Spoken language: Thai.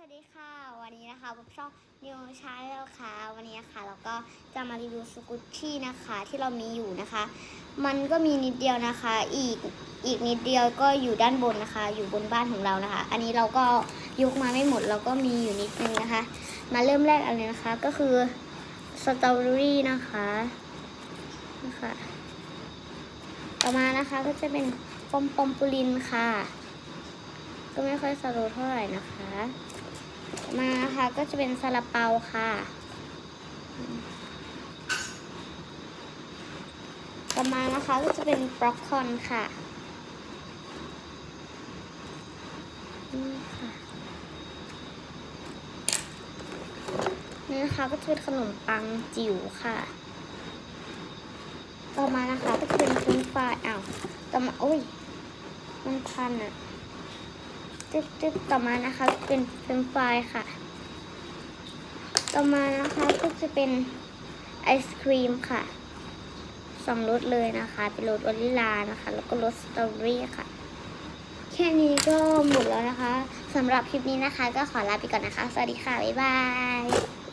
สวัสดีค่ะ วันนี้นะคะพบช่องนิวชาแนลค่ะ วันนี้นะคะเราก็จะมารีวิวสกุชชี่นะคะที่เรามีอยู่นะคะ มันก็มีนิดเดียวนะคะ อีกอีกนิดเดียวก็อยู่ด้านบนนะคะ อยู่บนบ้านของเรานะคะ อันนี้เราก็ยกมาไม่หมดเราก็มีอยู่นิดนึงนะคะ มาเริ่มแรกอันนี้นะคะก็คือสตรอเบอรี่นะคะนะคะต่อมานะคะก็จะเป็นปอมปอมปูลินค่ะก็ไม่ค่อยสโลเท่าไหร่นะคะ มานะคะก็จะเป็นซาลาเปาค่ะ ต่อมานะคะก็จะเป็นบรอกคอนค่ะนี่ค่ะนี่นะคะก็จะเป็นขนมปังจิ๋วค่ะ ต่อมานะคะก็จะเป็นฟรนช์ฟรายอ้าวต่อมาโอ้ยมันพันอะ ตึ๊บตึ๊บต่อมานะคะ เป็นเป็นไฟค่ะ ต่อมานะคะก็จะเป็นไอศครีมค่ะสองรสเลยนะคะ เป็นรสวานิลลานะคะ แล้วก็รสสตรอเบอรี่ค่ะ แค่นี้ก็หมดแล้วนะคะสำหรับคลิปนี้นะคะ ก็ขอลาไปก่อนนะคะ สวัสดีค่ะ บ๊ายบาย